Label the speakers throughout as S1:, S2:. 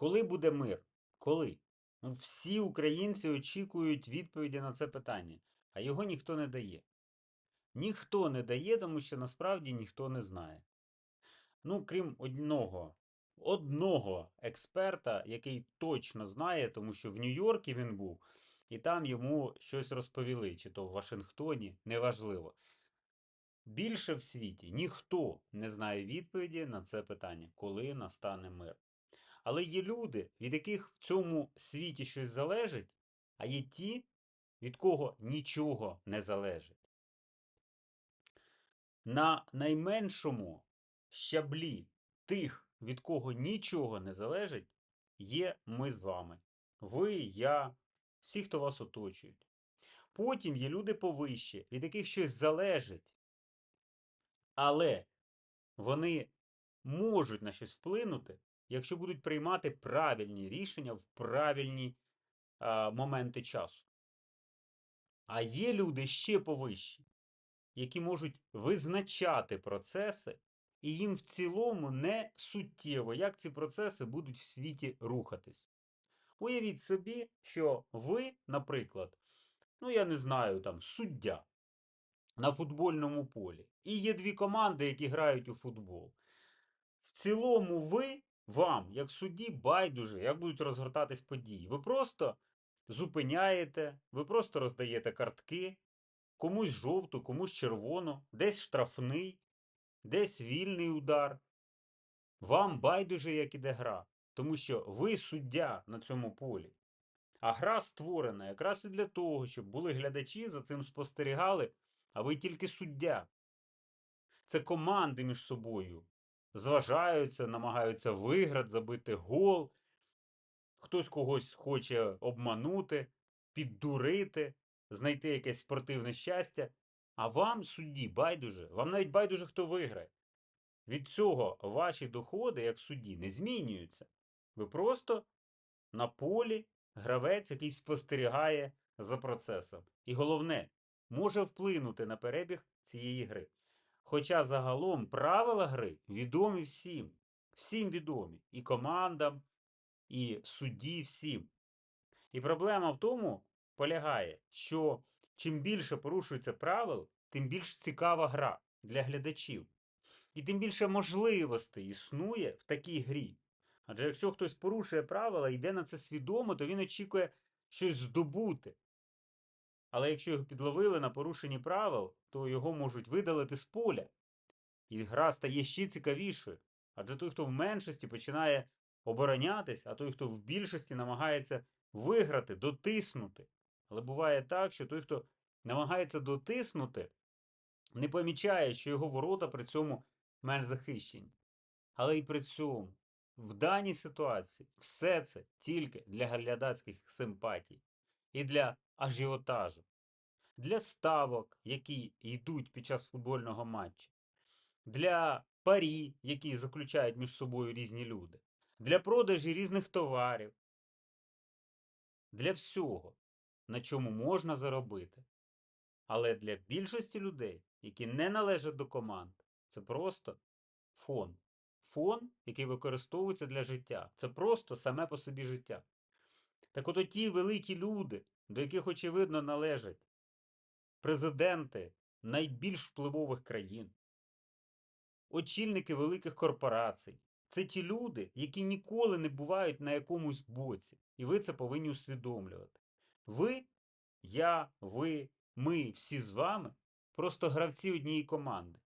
S1: Коли буде мир? Коли? Ну, всі українці очікують відповіді на це питання, а його ніхто не дає. Ніхто не дає, тому що насправді ніхто не знає. Ну, крім одного, одного експерта, який точно знає, тому що в Нью-Йоркі він був, і там йому щось розповіли, чи то в Вашингтоні, неважливо. Більше в світі ніхто не знає відповіді на це питання, коли настане мир. Але є люди, від яких в цьому світі щось залежить, а є ті, від кого нічого не залежить. На найменшому щаблі тих, від кого нічого не залежить, є ми з вами. Ви, я, всі, хто вас оточують. Потім є люди повище, від яких щось залежить, але вони можуть на щось вплинути, якщо будуть приймати правильні рішення в правильні а, моменти часу. А є люди ще повищі, які можуть визначати процеси, і їм в цілому не суттєво, як ці процеси будуть в світі рухатись. Уявіть собі, що ви, наприклад, ну я не знаю, там суддя на футбольному полі, і є дві команди, які грають у футбол. В цілому, ви, вам, як судді, байдуже, як будуть розгортатись події. Ви просто зупиняєте, ви просто роздаєте картки, комусь жовту, комусь червону, десь штрафний, десь вільний удар. Вам байдуже, як іде гра, тому що ви суддя на цьому полі. А гра створена якраз і для того, щоб були глядачі, за цим спостерігали, а ви тільки суддя. Це команди між собою. Зважаються, намагаються виграти, забити гол. Хтось когось хоче обманути, піддурити, знайти якесь спортивне щастя. А вам, судді, байдуже, вам навіть байдуже, хто виграє. Від цього ваші доходи, як судді, не змінюються. Ви просто на полі гравець, який спостерігає за процесом. І головне, може вплинути на перебіг цієї гри. Хоча загалом правила гри відомі всім. Всім відомі. І командам, і судді, всім. І проблема в тому полягає, що чим більше порушується правил, тим більш цікава гра для глядачів. І тим більше можливостей існує в такій грі. Адже якщо хтось порушує правила і йде на це свідомо, то він очікує щось здобути. Але якщо його підловили на порушенні правил, то його можуть видалити з поля. І гра стає ще цікавішою. Адже той, хто в меншості починає оборонятись, а той, хто в більшості намагається виграти, дотиснути. Але буває так, що той, хто намагається дотиснути, не помічає, що його ворота при цьому менш захищені. Але і при цьому, в даній ситуації, все це тільки для глядацьких симпатій і для ажіотажу, для ставок, які йдуть під час футбольного матчу, для парі, які заключають між собою різні люди, для продажі різних товарів, для всього, на чому можна заробити. Але для більшості людей, які не належать до команд, це просто фон. Фон, який використовується для життя. Це просто саме по собі життя. Так от ті великі люди, до яких, очевидно, належать президенти найбільш впливових країн, очільники великих корпорацій, це ті люди, які ніколи не бувають на якомусь боці. І ви це повинні усвідомлювати. Ви, я, ви, ми всі з вами просто гравці однієї команди.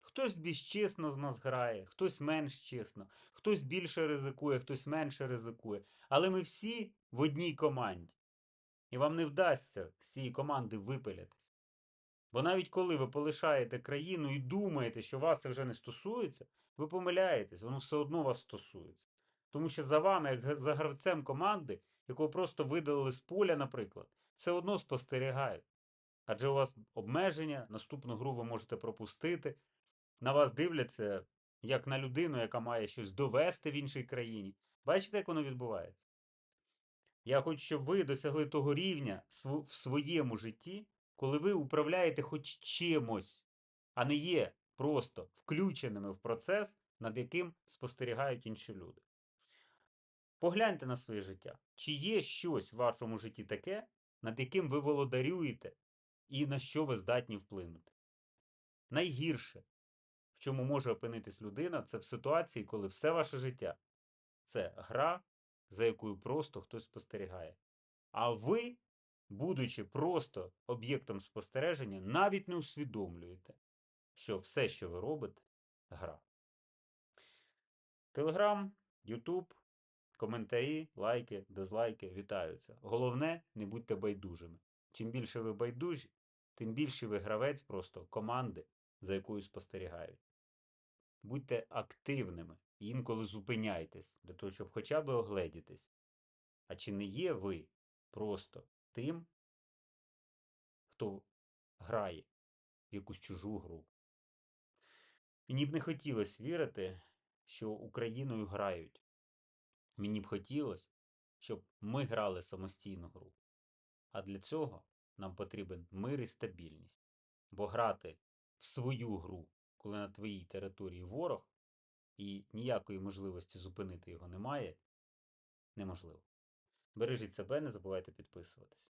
S1: Хтось більш чесно з нас грає, хтось менш чесно, хтось більше ризикує, хтось менше ризикує. Але ми всі в одній команді. І вам не вдасться з команди випилятись. Бо навіть коли ви полишаєте країну і думаєте, що вас це вже не стосується, ви помиляєтесь, воно все одно вас стосується. Тому що за вами, як за гравцем команди, якого просто видалили з поля, наприклад, все одно спостерігають. Адже у вас обмеження, наступну гру ви можете пропустити. На вас дивляться як на людину, яка має щось довести в іншій країні. Бачите, як воно відбувається? Я хочу, щоб ви досягли того рівня в своєму житті, коли ви управляєте хоч чимось, а не є просто включеними в процес, над яким спостерігають інші люди. Погляньте на своє життя. Чи є щось в вашому житті таке, над яким ви володарюєте і на що ви здатні вплинути? Найгірше, в чому може опинитись людина, це в ситуації, коли все ваше життя це гра, за якою просто хтось спостерігає. А ви, будучи просто об'єктом спостереження, навіть не усвідомлюєте, що все, що ви робите, гра. Телеграм, Ютуб, коментарі, лайки, дизлайки вітаються. Головне, не будьте байдужими. Чим більше ви байдужі, тим більше ви гравець просто команди, за якою спостерігають. Будьте активними інколи зупиняйтесь для того, щоб хоча б огледітись. А чи не є ви просто тим, хто грає в якусь чужу гру? Мені б не хотілося вірити, що Україною грають. Мені б хотілося, щоб ми грали самостійну гру. А для цього нам потрібен мир і стабільність. Бо грати в свою гру, коли на твоїй території ворог, і ніякої можливості зупинити його немає, неможливо. Бережіть себе, не забувайте підписуватись.